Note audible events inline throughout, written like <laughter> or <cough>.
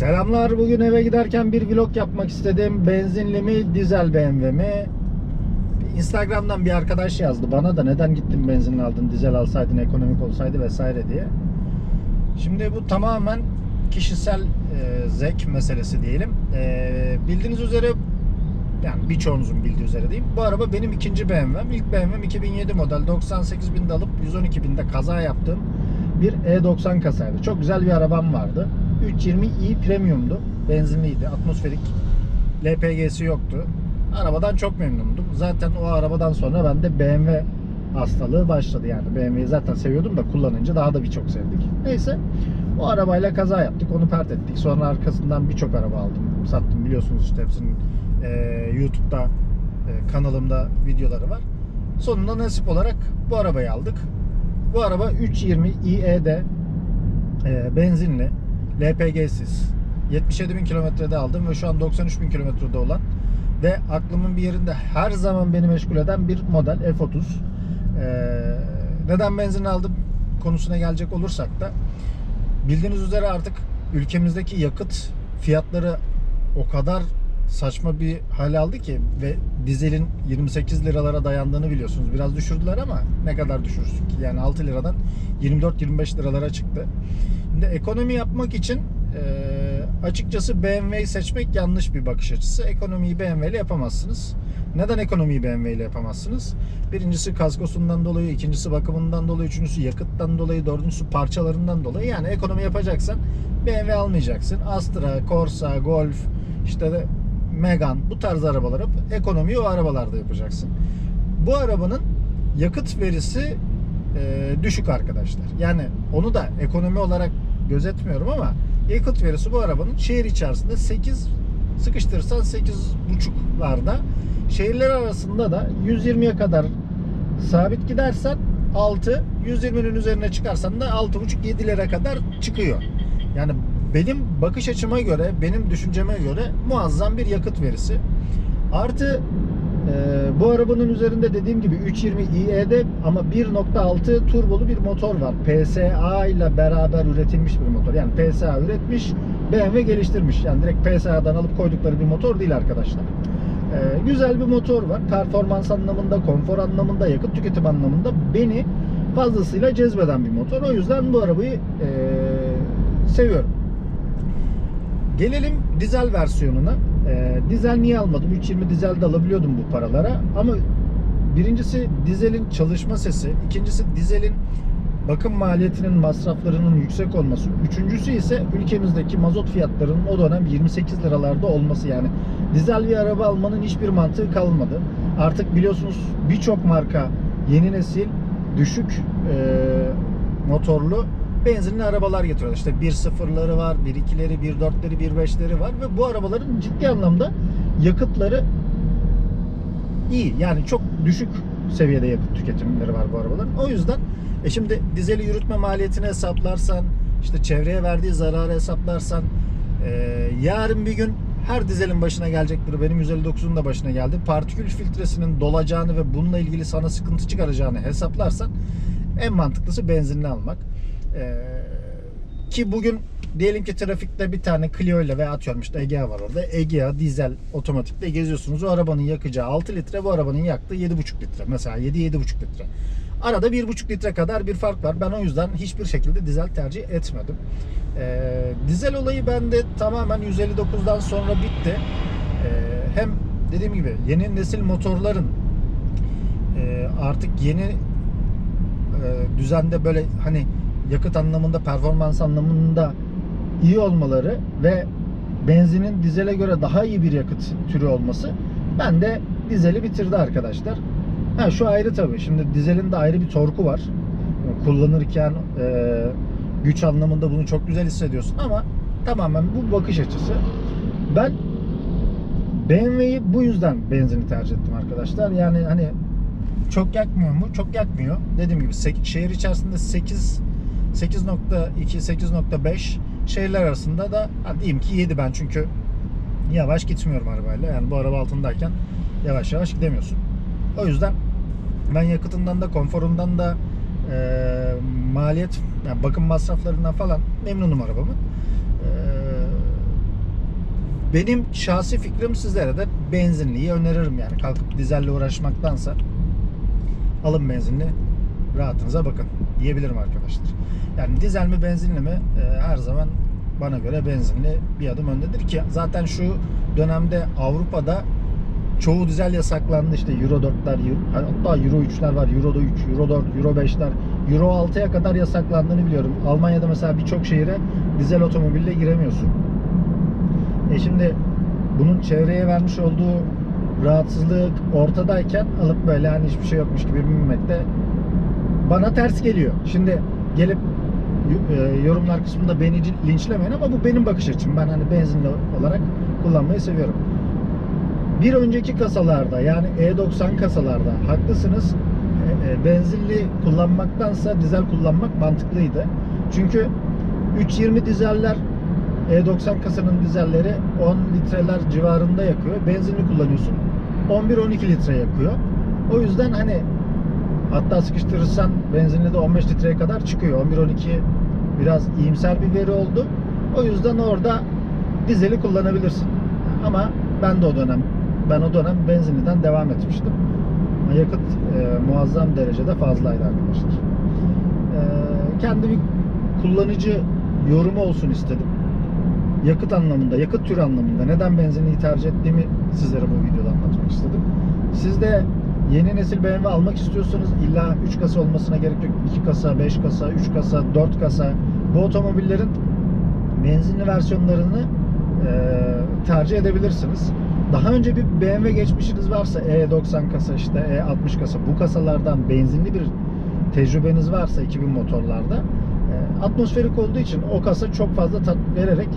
Selamlar. Bugün eve giderken bir vlog yapmak istedim. Benzinli mi, dizel BMW mi? Instagram'dan bir arkadaş yazdı bana da neden gittin benzinli aldın, dizel alsaydın ekonomik olsaydı vesaire diye. Şimdi bu tamamen kişisel e, zevk meselesi diyelim. E, bildiğiniz üzere yani birçoğunuzun bildiği üzere diyeyim. Bu araba benim ikinci BMW'm. İlk BMW'm 2007 model 98 binde alıp 112 binde kaza yaptığım bir E90 kasaydı. Çok güzel bir arabam vardı. 320i Premium'du. Benzinliydi. Atmosferik. LPG'si yoktu. Arabadan çok memnundum. Zaten o arabadan sonra bende BMW hastalığı başladı yani. BMW'yi zaten seviyordum da kullanınca daha da birçok sevdik. Neyse o arabayla kaza yaptık. Onu pert ettik. Sonra arkasından birçok araba aldım. Sattım biliyorsunuz işte hepsinin e, YouTube'da e, kanalımda videoları var. Sonunda nasip olarak bu arabayı aldık. Bu araba 320 iE'de e, benzinli, LPG'siz 77 bin kilometrede aldım ve şu an 93 bin kilometrede olan ve aklımın bir yerinde her zaman beni meşgul eden bir model F30. E, neden benzin aldım konusuna gelecek olursak da bildiğiniz üzere artık ülkemizdeki yakıt fiyatları o kadar saçma bir hal aldı ki ve dizelin 28 liralara dayandığını biliyorsunuz. Biraz düşürdüler ama ne kadar düşürsün ki? Yani 6 liradan 24-25 liralara çıktı. Şimdi ekonomi yapmak için e, açıkçası BMW'yi seçmek yanlış bir bakış açısı. Ekonomiyi BMW ile yapamazsınız. Neden ekonomiyi BMW ile yapamazsınız? Birincisi kaskosundan dolayı, ikincisi bakımından dolayı, üçüncüsü yakıttan dolayı, dördüncüsü parçalarından dolayı. Yani ekonomi yapacaksan BMW almayacaksın. Astra, Corsa, Golf, işte de Megane bu tarz arabaları ekonomiyi o arabalarda yapacaksın. Bu arabanın yakıt verisi e, düşük arkadaşlar. Yani onu da ekonomi olarak gözetmiyorum ama yakıt verisi bu arabanın şehir içerisinde 8 sıkıştırırsan 8.5'larda şehirler arasında da 120'ye kadar sabit gidersen 6 120'nin üzerine çıkarsan da 6.5-7'lere kadar çıkıyor. Yani benim bakış açıma göre, benim düşünceme göre muazzam bir yakıt verisi. Artı e, bu arabanın üzerinde dediğim gibi 320 iE'de ama 1.6 turbolu bir motor var. PSA ile beraber üretilmiş bir motor. Yani PSA üretmiş, BMW geliştirmiş. Yani direkt PSA'dan alıp koydukları bir motor değil arkadaşlar. E, güzel bir motor var. Performans anlamında, konfor anlamında, yakıt tüketim anlamında beni fazlasıyla cezbeden bir motor. O yüzden bu arabayı e, seviyorum. Gelelim dizel versiyonuna. Ee, dizel niye almadım? 320 dizel de alabiliyordum bu paralara. Ama birincisi dizelin çalışma sesi. ikincisi dizelin bakım maliyetinin masraflarının yüksek olması. Üçüncüsü ise ülkemizdeki mazot fiyatlarının o dönem 28 liralarda olması yani. Dizel bir araba almanın hiçbir mantığı kalmadı. Artık biliyorsunuz birçok marka yeni nesil düşük e, motorlu benzinli arabalar getiriyorlar. İşte 1.0'ları var, 1.2'leri, 1.4'leri, 1.5'leri var ve bu arabaların ciddi anlamda yakıtları iyi. Yani çok düşük seviyede yakıt tüketimleri var bu arabaların. O yüzden e şimdi dizeli yürütme maliyetini hesaplarsan, işte çevreye verdiği zararı hesaplarsan e, yarın bir gün her dizelin başına gelecektir. Benim 159'un da başına geldi. Partikül filtresinin dolacağını ve bununla ilgili sana sıkıntı çıkaracağını hesaplarsan en mantıklısı benzinli almak. Ee, ki bugün diyelim ki trafikte bir tane Clio ile ve atıyorum işte Egea var orada. Egea dizel otomatikte geziyorsunuz. O arabanın yakacağı 6 litre bu arabanın yaktığı 7,5 litre. Mesela 7-7,5 litre. Arada 1,5 litre kadar bir fark var. Ben o yüzden hiçbir şekilde dizel tercih etmedim. Ee, dizel olayı bende tamamen 159'dan sonra bitti. Ee, hem dediğim gibi yeni nesil motorların e, artık yeni e, düzende böyle hani yakıt anlamında, performans anlamında iyi olmaları ve benzinin dizele göre daha iyi bir yakıt türü olması ben de dizeli bitirdi arkadaşlar. Ha şu ayrı tabii. Şimdi dizelin de ayrı bir torku var. Kullanırken e, güç anlamında bunu çok güzel hissediyorsun ama tamamen bu bakış açısı. Ben BMW'yi bu yüzden benzini tercih ettim arkadaşlar. Yani hani çok yakmıyor mu? Çok yakmıyor. Dediğim gibi şehir içerisinde 8 8.2 8.5 şehirler arasında da diyeyim ki 7 ben çünkü yavaş gitmiyorum arabayla. Yani bu araba altındayken yavaş yavaş gidemiyorsun. O yüzden ben yakıtından da konforundan da e, maliyet yani bakım masraflarından falan memnunum arabamın. E, Benim şahsi fikrim sizlere de benzinliyi öneririm yani. Kalkıp dizelle uğraşmaktansa alın benzinli rahatınıza bakın diyebilirim arkadaşlar. Yani dizel mi benzinli mi e, her zaman bana göre benzinli bir adım öndedir ki zaten şu dönemde Avrupa'da çoğu dizel yasaklandı işte Euro 4'ler Euro- hatta Euro 3'ler var Euro 3, Euro 4, Euro 5'ler Euro 6'ya kadar yasaklandığını biliyorum. Almanya'da mesela birçok şehire dizel otomobille giremiyorsun. E şimdi bunun çevreye vermiş olduğu rahatsızlık ortadayken alıp böyle hani hiçbir şey yokmuş gibi binmek de bana ters geliyor. Şimdi gelip e, yorumlar kısmında beni linçlemeyin ama bu benim bakış açım. Ben hani benzinli olarak kullanmayı seviyorum. Bir önceki kasalarda yani E90 kasalarda haklısınız. E, e, benzinli kullanmaktansa dizel kullanmak mantıklıydı. Çünkü 320 dizeller E90 kasanın dizelleri 10 litreler civarında yakıyor. Benzinli kullanıyorsun. 11-12 litre yakıyor. O yüzden hani hatta sıkıştırırsan benzinli de 15 litreye kadar çıkıyor. 11-12 biraz iyimser bir veri oldu. O yüzden orada dizeli kullanabilirsin. Ama ben de o dönem ben o dönem benzinliden devam etmiştim. Yakıt e, muazzam derecede fazlaydı arkadaşlar. E, kendi bir kullanıcı yorumu olsun istedim. Yakıt anlamında, yakıt türü anlamında neden benzinliği tercih ettiğimi sizlere bu videoda anlatmak istedim. Siz de yeni nesil BMW almak istiyorsanız illa 3 kasa olmasına gerek yok. 2 kasa, 5 kasa, 3 kasa, 4 kasa bu otomobillerin benzinli versiyonlarını e, tercih edebilirsiniz. Daha önce bir BMW geçmişiniz varsa E90 kasa işte E60 kasa bu kasalardan benzinli bir tecrübeniz varsa 2000 motorlarda e, atmosferik olduğu için o kasa çok fazla tat vererek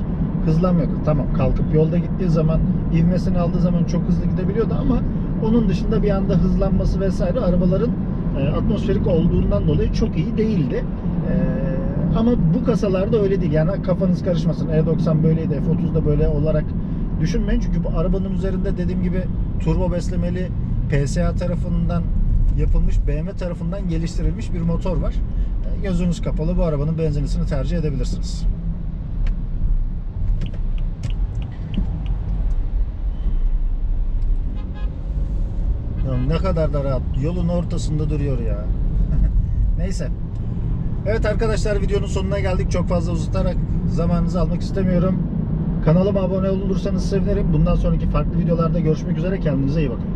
hızlanmıyordu. Tamam kalkıp yolda gittiği zaman ivmesini aldığı zaman çok hızlı gidebiliyordu ama onun dışında bir anda hızlanması vesaire arabaların e, atmosferik olduğundan dolayı çok iyi değildi. E, ama bu kasalarda öyle değil. Yani kafanız karışmasın. E90 böyleydi, F30 da böyle olarak düşünmeyin. Çünkü bu arabanın üzerinde dediğim gibi turbo beslemeli PSA tarafından yapılmış, BMW tarafından geliştirilmiş bir motor var. E, Gözünüz kapalı bu arabanın benzinlisini tercih edebilirsiniz. Ya ne kadar da rahat. Yolun ortasında duruyor ya. <laughs> Neyse. Evet arkadaşlar videonun sonuna geldik. Çok fazla uzatarak zamanınızı almak istemiyorum. Kanalıma abone olursanız sevinirim. Bundan sonraki farklı videolarda görüşmek üzere. Kendinize iyi bakın.